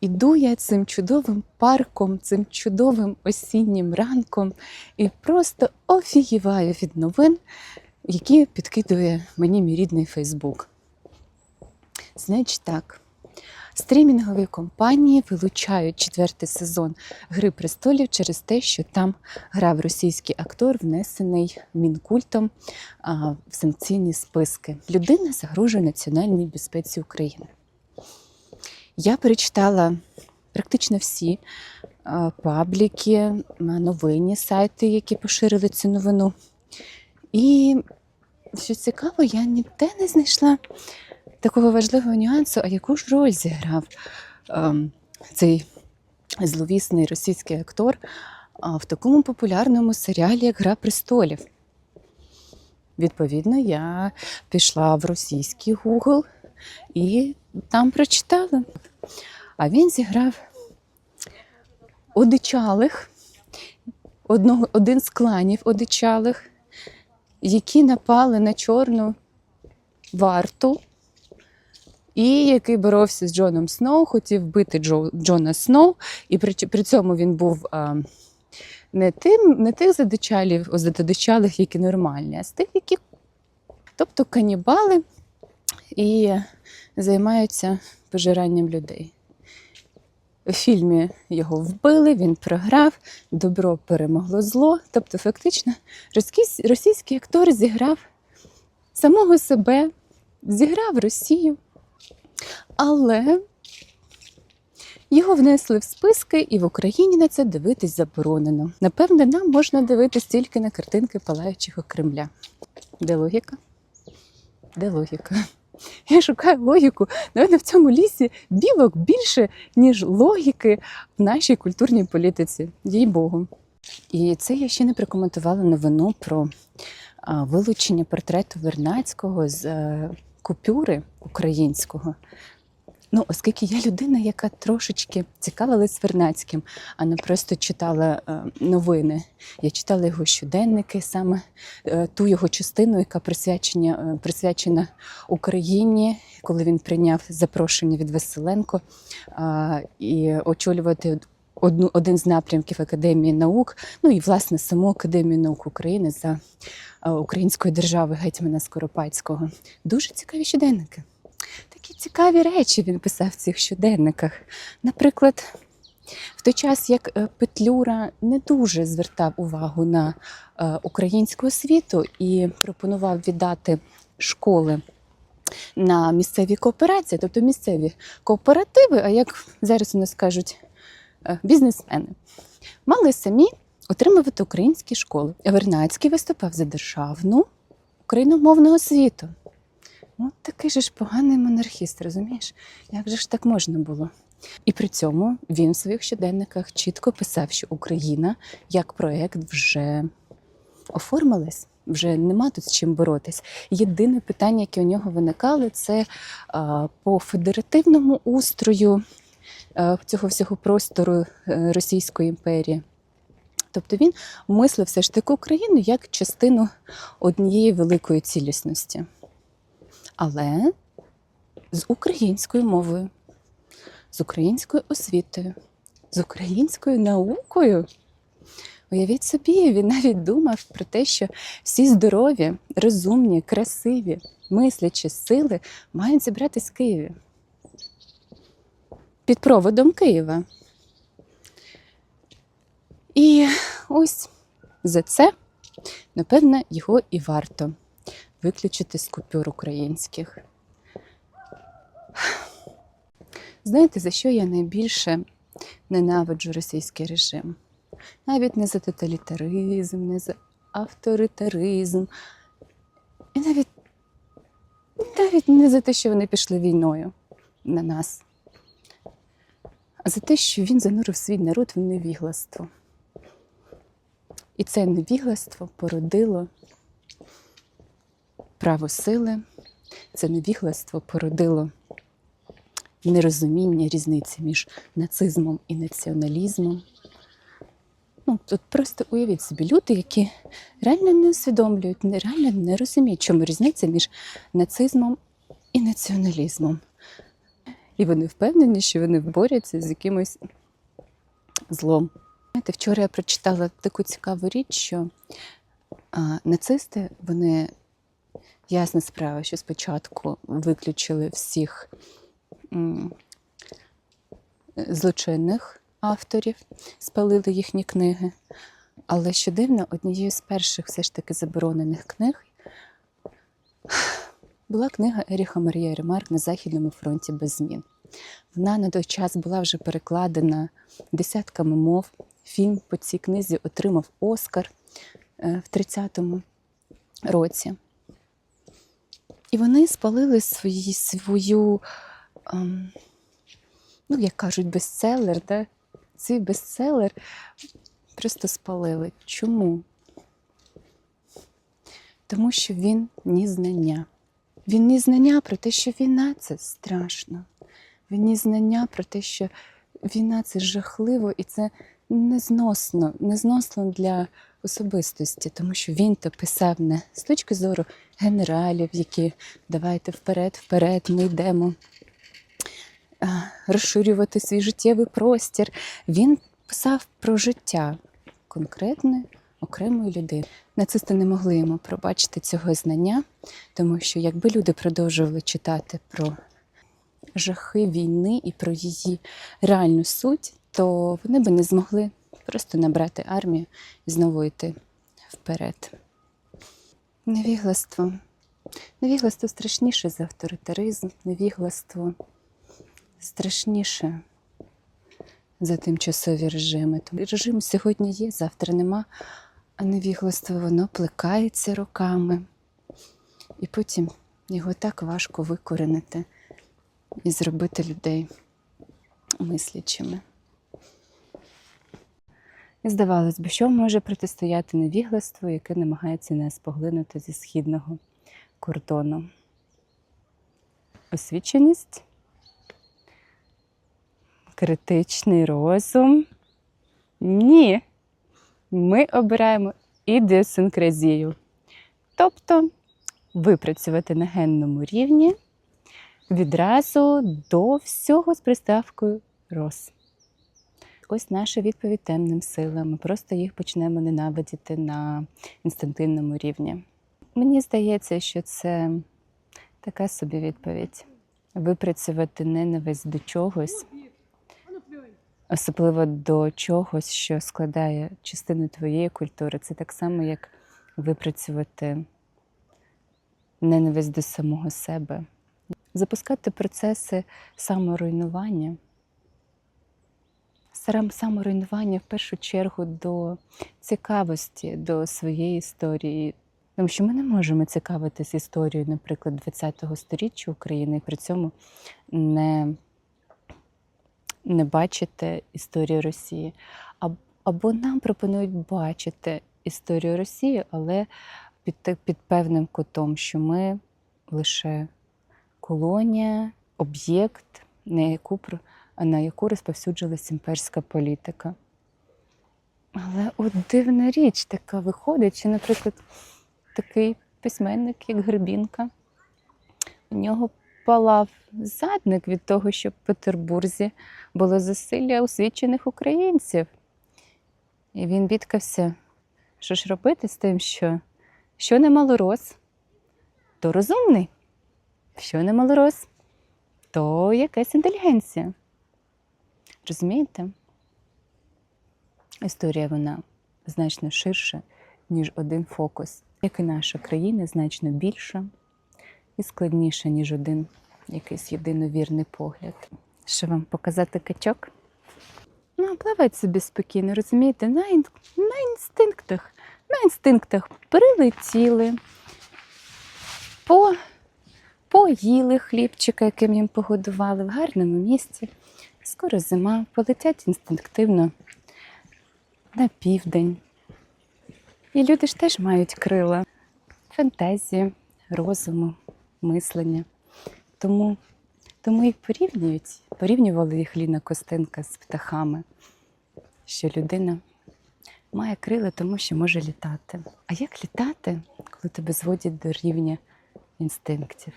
Іду я цим чудовим парком, цим чудовим осіннім ранком і просто офігіваю від новин, які підкидує мені мій рідний Фейсбук. Значить так, стрімінгові компанії вилучають четвертий сезон Гри престолів через те, що там грав російський актор, внесений мінкультом в санкційні списки. Людина загрожує національній безпеці України. Я перечитала практично всі пабліки, новинні сайти, які поширили цю новину. І що цікаво, я ніде не знайшла такого важливого нюансу, а яку ж роль зіграв ем, цей зловісний російський актор в такому популярному серіалі, як Гра престолів. Відповідно, я пішла в російський Google і там прочитала. А він зіграв одичалих, одного, один з кланів одичалих, які напали на чорну варту, і який боровся з Джоном Сноу, хотів вбити Джо, Джона Сноу, і при, при цьому він був а, не, тим, не тих задичалів, задичалих, які нормальні, а з тих, які, тобто канібали і займаються пожиранням людей. У фільмі його вбили, він програв, добро перемогло зло. Тобто, фактично, російський, актор зіграв самого себе, зіграв Росію, але його внесли в списки, і в Україні на це дивитись заборонено. Напевне, нам можна дивитись тільки на картинки палаючих Кремля. Де логіка? Де логіка? Я шукаю логіку. Навіть в цьому лісі білок більше, ніж логіки в нашій культурній політиці, їй Богу. І це я ще не прокоментувала новину про вилучення портрету Вернацького з е, купюри українського. Ну, оскільки я людина, яка трошечки цікавилась Вернацьким, а не просто читала е, новини. Я читала його щоденники, саме е, ту його частину, яка присвячена, е, присвячена Україні, коли він прийняв запрошення від Василенко а, і очолювати одну, один з напрямків Академії наук, ну і власне саму Академію наук України за е, української держави гетьмана Скоропадського. Дуже цікаві щоденники. Такі цікаві речі він писав в цих щоденниках. Наприклад, в той час, як е, Петлюра не дуже звертав увагу на е, українську освіту і пропонував віддати школи на місцеві кооперації, тобто місцеві кооперативи, а як зараз у нас кажуть, е, бізнесмени, мали самі отримувати українські школи. Вернацький виступав за державну україномовну освіту. От такий же ж поганий монархіст, розумієш? Як же ж так можна було? І при цьому він в своїх щоденниках чітко писав, що Україна як проект вже оформилась, вже нема тут з чим боротись. Єдине питання, яке у нього виникали, це по федеративному устрою цього всього простору е, Російської імперії. Тобто він мислив все ж таки Україну як частину однієї великої цілісності але з українською мовою, з українською освітою, з українською наукою. Уявіть собі, він навіть думав про те, що всі здорові, розумні, красиві, мислячі сили мають зібратись в Києві. Під проводом Києва. І ось за це, напевне, його і варто виключити з купюр українських. Знаєте, за що я найбільше ненавиджу російський режим? Навіть не за тоталітаризм, не за авторитаризм. І навіть, навіть не за те, що вони пішли війною на нас, а за те, що він занурив свій народ в невігластво. І це невігластво породило право сили, це невігластво породило нерозуміння різниці між нацизмом і націоналізмом. Ну, тут просто уявіть собі люди, які реально не усвідомлюють, реально не розуміють, чому різниця між нацизмом і націоналізмом. І вони впевнені, що вони борються з якимось злом. Знаєте, вчора я прочитала таку цікаву річ, що а, нацисти вони ясна справа, що спочатку виключили всіх злочинних авторів, спалили їхні книги. Але що дивно, однією з перших все ж таки заборонених книг була книга Еріха Марія Ремарк на Західному фронті без змін. Вона на той час була вже перекладена десятками мов. Фільм по цій книзі отримав Оскар е, в 30-му році. І вони спалили свої, свою, ем, ну, як кажуть, бестселер. Да? Цей бестселер просто спалили. Чому? Тому що він ні знання. Він ні знання про те, що війна це страшно. Він ні знання про те, що війна це жахливо і це незносно, незносно для особистості, тому що він то писав не з точки зору генералів, які давайте вперед, вперед, ми йдемо розширювати свій життєвий простір. Він писав про життя конкретне окремої людини. Нацисти не могли йому пробачити цього знання, тому що якби люди продовжували читати про жахи війни і про її реальну суть, то вони би не змогли просто набрати армію і знову йти вперед. Невігластво. Невігластво страшніше за авторитаризм, невігластво страшніше за тимчасові режими. Тому режим сьогодні є, завтра нема, а невігластво воно плекається роками. І потім його так важко викоренити і зробити людей мислячими. Здавалось би, що може протистояти невігластву, яке намагається нас поглинути зі східного кордону? Освіченість, критичний розум. Ні. Ми обираємо ідіосинкразію. Тобто випрацювати на генному рівні відразу до всього з приставкою роз. Ось наша відповідь темним силам. Ми просто їх почнемо ненавидіти на інстинктивному рівні. Мені здається, що це така собі відповідь. Випрацювати ненависть до чогось, особливо до чогось, що складає частину твоєї культури. Це так само, як випрацювати ненависть до самого себе, запускати процеси саморуйнування. Сам- Саморуйнування в першу чергу до цікавості до своєї історії. Тому що ми не можемо цікавитись історією, наприклад, ХХ століття України і при цьому не, не бачити історію Росії. Або нам пропонують бачити історію Росії, але під, під певним кутом, що ми лише колонія, об'єкт, на яку, на яку розповсюджилась імперська політика. Але от дивна річ така виходить, що, наприклад, такий письменник, як Гребінка, у нього палав задник від того, що в Петербурзі було засилля освічених українців. І він бідкався, що ж робити з тим, що, що не малорос, то розумний, що не малорос, то якась інтелігенція. Розумієте? Історія вона значно ширша, ніж один фокус. Як і наша країна, значно більша і складніша, ніж один якийсь єдиновірний погляд. Що вам показати качок? Ну, плавать собі спокійно, розумієте, на, ін... на інстинктах. На інстинктах прилетіли, по... поїли хлібчика, яким їм погодували в гарному місці. Скоро зима, полетять інстинктивно на південь. І люди ж теж мають крила, фантазію, розуму, мислення. Тому, тому і порівнюють, порівнювали їх Ліна Костенка з птахами, що людина має крила, тому що може літати. А як літати, коли тебе зводять до рівня інстинктів?